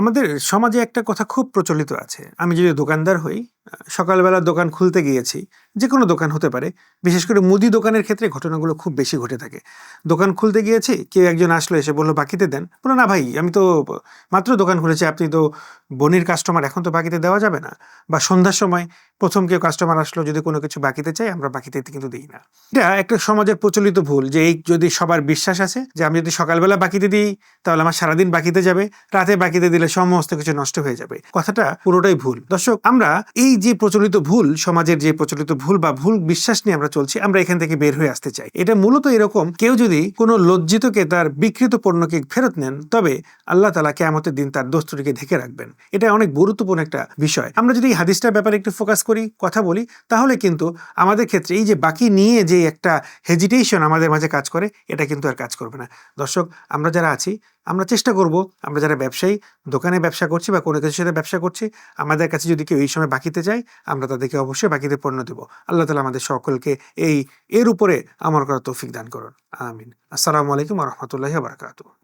আমাদের সমাজে একটা কথা খুব প্রচলিত আছে। আমি যদি দোকানদার হই সকালবেলা দোকান খুলতে গিয়েছি যে কোনো দোকান হতে পারে। বিশেষ করে মুদি দোকানের ক্ষেত্রে ঘটনাগুলো খুব বেশি ঘটে থাকে। দোকান খুলতে গিয়েছি, কেউ একজন আসলো, এসে বলল, বাকিতে দেন। বলল, না ভাই, আমি তো মাত্র দোকান খুলেছি, আপনি তো বনির কাস্টমার এখন তো বাকিতে দেওয়া যাবে না। বা সন্ধ্যার সময় প্রথম কেউ কাস্টমার আসলো, যদি কোনো কিছু বাকিতে চাই, আমরা বাকিতে কিন্তু দিই না। এটা একটা সমাজের প্রচলিত ভুল যে এই যদি সবার বিশ্বাস আছে যে আমি যদি সকালবেলা বাকিতে দিই, তাহলে আমার সারাদিন বাকিতে যাবে, রাতে বাকিতে দিলে সমস্ত কিছু নষ্ট হয়ে যাবে। কথাটা পুরোটাই ভুল। দর্শক, আমরা এই যে প্রচলিত ভুল, সমাজের যে প্রচলিত ভুল বা ভুল বিশ্বাস নিয়ে আমরা চলছি, আমরা এখান থেকে বের হয়ে আসতে চাই। এটা মূলত এরকম, কেউ যদি কোনো লজ্জিতকে তার বিকৃত পণ্যকে ফেরত নেন, তবে আল্লাহ তালা কেয়ামতের দিন তার দোস্তটিকে ঢেকে রাখবেন। এটা অনেক গুরুত্বপূর্ণ একটা বিষয়। আমরা যদি এই হাদিসটার ব্যাপারে একটু ফোকাস করি, কথা বলি, তাহলে কিন্তু আমাদের ক্ষেত্রে এই যে বাকি নিয়ে যে একটা হেজিটেশন আমাদের মাঝে কাজ করে, এটা কিন্তু আর কাজ করবে না। দর্শক, আমরা যারা আছি আমরা চেষ্টা করব, আমরা যারা ব্যবসায়ী, দোকানে ব্যবসা করছি বা কোনো কিছুর সাথে ব্যবসা করছি, আমাদের কাছে যদি কেউ এই সময় বাকিতে যায় আমরা তাদেরকে অবশ্যই বাকিতে পণ্য দেবো। আল্লাহ তালা আমাদের সকলকে এই, এর উপরে আমার করা তৌফিক দান করুন। আমিন। আসসালামু আলাইকুম রহমতুল্লাহ বারকাতু